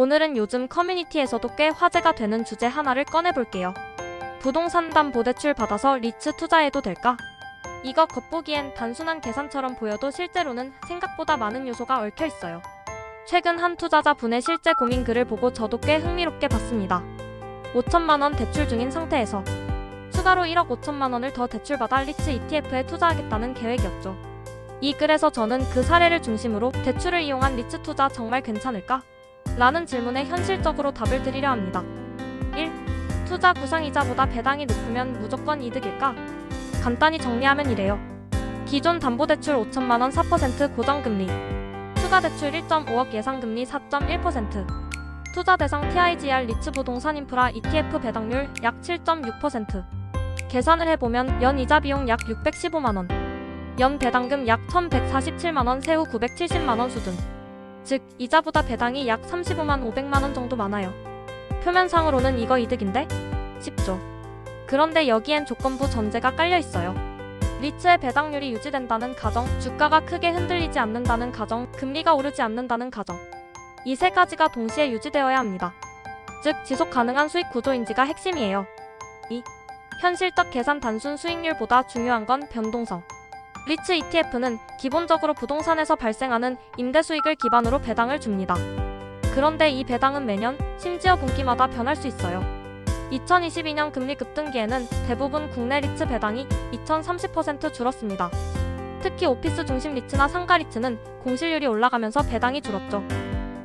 오늘은 요즘 커뮤니티에서도 꽤 화제가 되는 주제 하나를 꺼내볼게요. 부동산 담보 대출 받아서 리츠 투자해도 될까? 이거 겉보기엔 단순한 계산처럼 보여도 실제로는 생각보다 많은 요소가 얽혀 있어요. 최근 한 투자자 분의 실제 고민 글을 보고 저도 꽤 흥미롭게 봤습니다. 5천만 원 대출 중인 상태에서 추가로 1억 5천만 원을 더 대출받아 리츠 ETF에 투자하겠다는 계획이었죠. 이 글에서 저는 그 사례를 중심으로 대출을 이용한 리츠 투자 정말 괜찮을까? 라는 질문에 현실적으로 답을 드리려 합니다. 1. 투자 구상이자보다 배당이 높으면 무조건 이득일까? 간단히 정리하면 이래요. 기존 담보대출 5천만원 4% 고정금리, 추가 대출 1.5억 예상금리 4.1%, 투자 대상 TIGR 리츠 부동산 인프라 ETF 배당률 약 7.6%. 계산을 해보면 연 이자 비용 약 615만원, 연 배당금 약 1147만원 세후 970만원 수준. 즉, 이자보다 배당이 약 35만 500만 원 정도 많아요. 표면상으로는 이거 이득인데? 싶죠. 그런데 여기엔 조건부 전제가 깔려 있어요. 리츠의 배당률이 유지된다는 가정, 주가가 크게 흔들리지 않는다는 가정, 금리가 오르지 않는다는 가정. 이 세 가지가 동시에 유지되어야 합니다. 즉, 지속 가능한 수익 구조인지가 핵심이에요. 2. 현실적 계산 단순 수익률보다 중요한 건 변동성. 리츠 ETF는 기본적으로 부동산에서 발생하는 임대 수익을 기반으로 배당을 줍니다. 그런데 이 배당은 매년, 심지어 분기마다 변할 수 있어요. 2022년 금리 급등기에는 대부분 국내 리츠 배당이 2030% 줄었습니다. 특히 오피스 중심 리츠나 상가 리츠는 공실률이 올라가면서 배당이 줄었죠.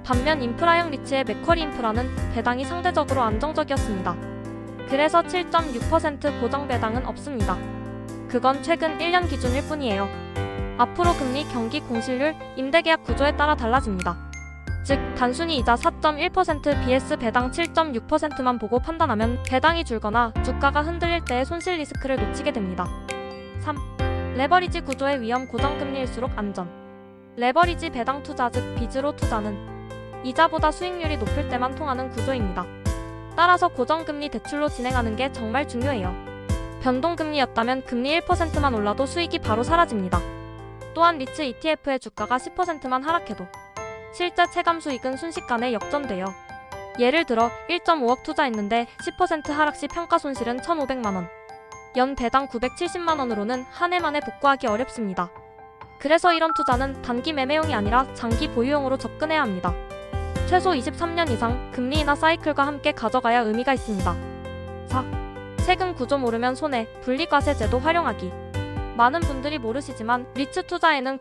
반면 인프라형 리츠의 맥쿼리 인프라는 배당이 상대적으로 안정적이었습니다. 그래서 7.6% 고정 배당은 없습니다. 그건 최근 1년 기준일 뿐이에요. 앞으로 금리, 경기, 공실률, 임대계약 구조에 따라 달라집니다. 즉, 단순히 이자 4.1% BS 배당 7.6%만 보고 판단하면 배당이 줄거나 주가가 흔들릴 때의 손실 리스크를 놓치게 됩니다. 3. 레버리지 구조의 위험 고정금리일수록 안전. 레버리지 배당 투자 즉 빚으로 투자는 이자보다 수익률이 높을 때만 통하는 구조입니다. 따라서 고정금리 대출로 진행하는 게 정말 중요해요. 변동금리였다면 금리 1%만 올라도 수익이 바로 사라집니다. 또한 리츠 ETF의 주가가 10%만 하락해도 실제 체감 수익은 순식간에 역전돼요. 예를 들어 1.5억 투자했는데 10% 하락 시 평가 손실은 1,500만 원. 연 배당 970만 원으로는 한 해 만에 복구하기 어렵습니다. 그래서 이런 투자는 단기 매매용이 아니라 장기 보유용으로 접근해야 합니다. 최소 23년 이상 금리 인하 사이클과 함께 가져가야 의미가 있습니다. 4. 세금 구조 모르면 손해, 분리과세 제도 활용하기. 많은 분들이 모르시지만 리츠 투자에는